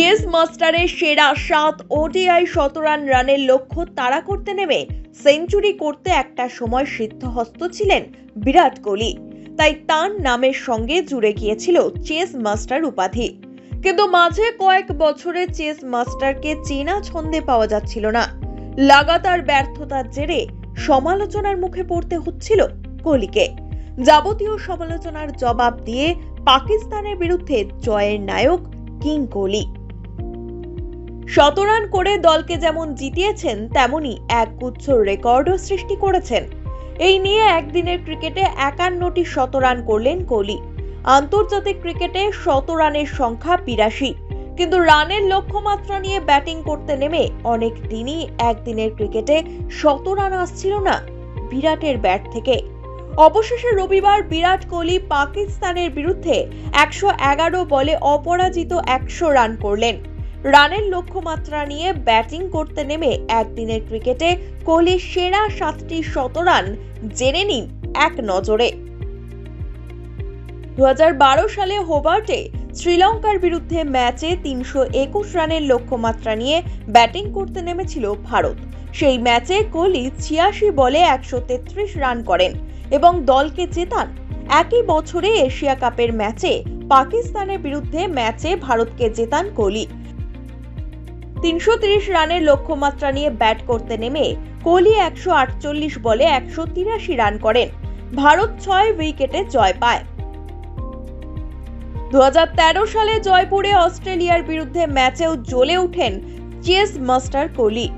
Chess মাস্টারের সেরা সাত ওডিআই শতরান রানের লক্ষ্য তাড়া করতে নেমে সেঞ্চুরি করতে একটা সময় সিদ্ধহস্ত ছিলেন বিরাট কোহলি। তাই তার নামের সঙ্গে জুড়ে গিয়েছিল চেস মাস্টার উপাধি। কিন্তু মাঝে কয়েক বছরে চেস মাস্টারকে চেনা ছন্দে পাওয়া যাচ্ছিল না। লাগাতার ব্যর্থতার জেরে সমালোচনার মুখে পড়তে হচ্ছিল কোহলিকে। যাবতীয় সমালোচনার জবাব দিয়ে পাকিস্তানের বিরুদ্ধে জয়ের নায়ক কিং কোহলি। শতরান করে দলকে যেমন জিতিয়েছেন তেমনি এক গুচ্ছ রেকর্ডও সৃষ্টি করেছেন। এই নিয়ে একদিনের ক্রিকেটে একান্নটি শতরান করলেন কোহলি। আন্তর্জাতিক ক্রিকেটে শতরানের সংখ্যা বিরাশি। কিন্তু রানের লক্ষ্যমাত্রা নিয়ে ব্যাটিং করতে নেমে অনেক দিনই একদিনের ক্রিকেটে শতরান আসছিল না বিরাটের ব্যাট থেকে। অবশেষে রবিবার বিরাট কোহলি পাকিস্তানের বিরুদ্ধে একশো এগারো বলে অপরাজিত একশো রান করলেন। রানের লক্ষ্যমাত্রা নিয়ে ব্যাটিং করতে নেমে একদিনের ক্রিকেটে কোহলির সেরা সাতটি শতরান জেনে নিন এক নজরে। দু সালে হোবার্টে শ্রীলঙ্কার বিরুদ্ধে ম্যাচে তিনশো একুশ রানের লক্ষ্যমাত্রা নিয়ে ব্যাটিং করতে নেমেছিল ভারত। সেই ম্যাচে কোহলি ছিয়াশি বলে একশো তেত্রিশ রান করেন এবং দলকে জেতান একই বছরে এশিয়া কাপের ম্যাচে পাকিস্তানের বিরুদ্ধে ম্যাচে ভারতকে জেতান কোহলি। তিনশো রানের লক্ষ্যমাত্রা নিয়ে ব্যাট করতে নেমে কোহলি একশো আটচল্লিশ বলে একশো তিরাশি রান করেন। ভারত ছয় উইকেটে জয় পায়। দুহাজার তেরো সালে জয়পুরে অস্ট্রেলিয়ার বিরুদ্ধে ম্যাচেও জ্বলে ওঠেন চেস মাস্টার কোহলি।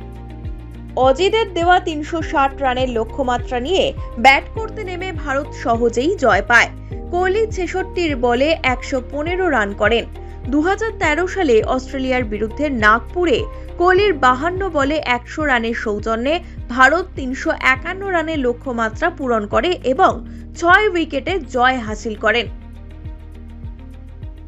অজিদের দেওয়া তিনশো ষাট রানের লক্ষ্যমাত্রা নিয়ে ব্যাট করতে নেমে ভারত সহজেই জয় পায়। কোহলি ছেষট্টির বলে একশো পনেরো রান করেন। দু হাজার তেরো সালে অস্ট্রেলিয়ার বিরুদ্ধে নাগপুরে কোহলির বাহান্ন বলে একশো রানের সৌজন্যে ভারত তিনশো একান্ন রানের লক্ষ্যমাত্রা পূরণ করে এবং ছয় উইকেটে জয় হাসিল করেন।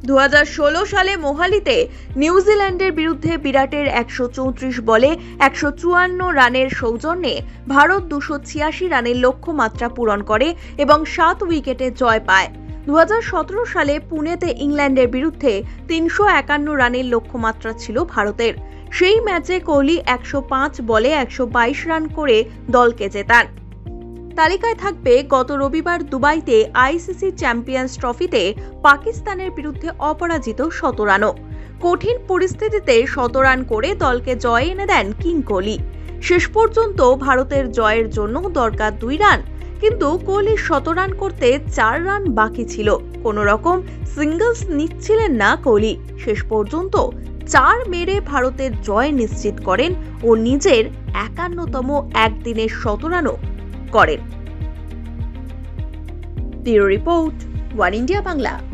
দু হাজার ষোলো সালে মোহালিতে নিউজিল্যান্ডের বিরুদ্ধে বিরাটের একশো চৌত্রিশ বলে একশো চুয়ান্ন রানের সৌজন্যে ভারত দুশো ছিয়াশি রানের লক্ষ্যমাত্রা পূরণ করে এবং সাত উইকেটে জয় পায়। দু হাজার সতেরো সালে পুনেতে ইংল্যান্ডের বিরুদ্ধে তিনশো একান্ন রানের লক্ষ্যমাত্রা ছিল ভারতের। সেই ম্যাচে কোহলি একশো পাঁচ বলে একশো বাইশ রান করে দলকে জেতান। তালিকায় থাকবে গত রবিবার দুবাইতে আইসিসি চ্যাম্পিয়ন্স ট্রফিতে পাকিস্তানের বিরুদ্ধে অপরাজিত শতরানও কঠিন পরিস্থিতিতে শতরান করে দলকে জয় এনে দেন কিং কোহলি। শেষ পর্যন্ত ভারতের জয়ের জন্য দরকার দুই রান। কিন্তু কোহলি শতরান করতে চার রান বাকি ছিল। কোনো রকম সিঙ্গলস নিচ্ছিলেন না কোহলি। শেষ পর্যন্ত চার মেরে ভারতের জয় নিশ্চিত করেন ও নিজের একান্নতম একদিনের শতরানও করেন। Report, One India Bangla.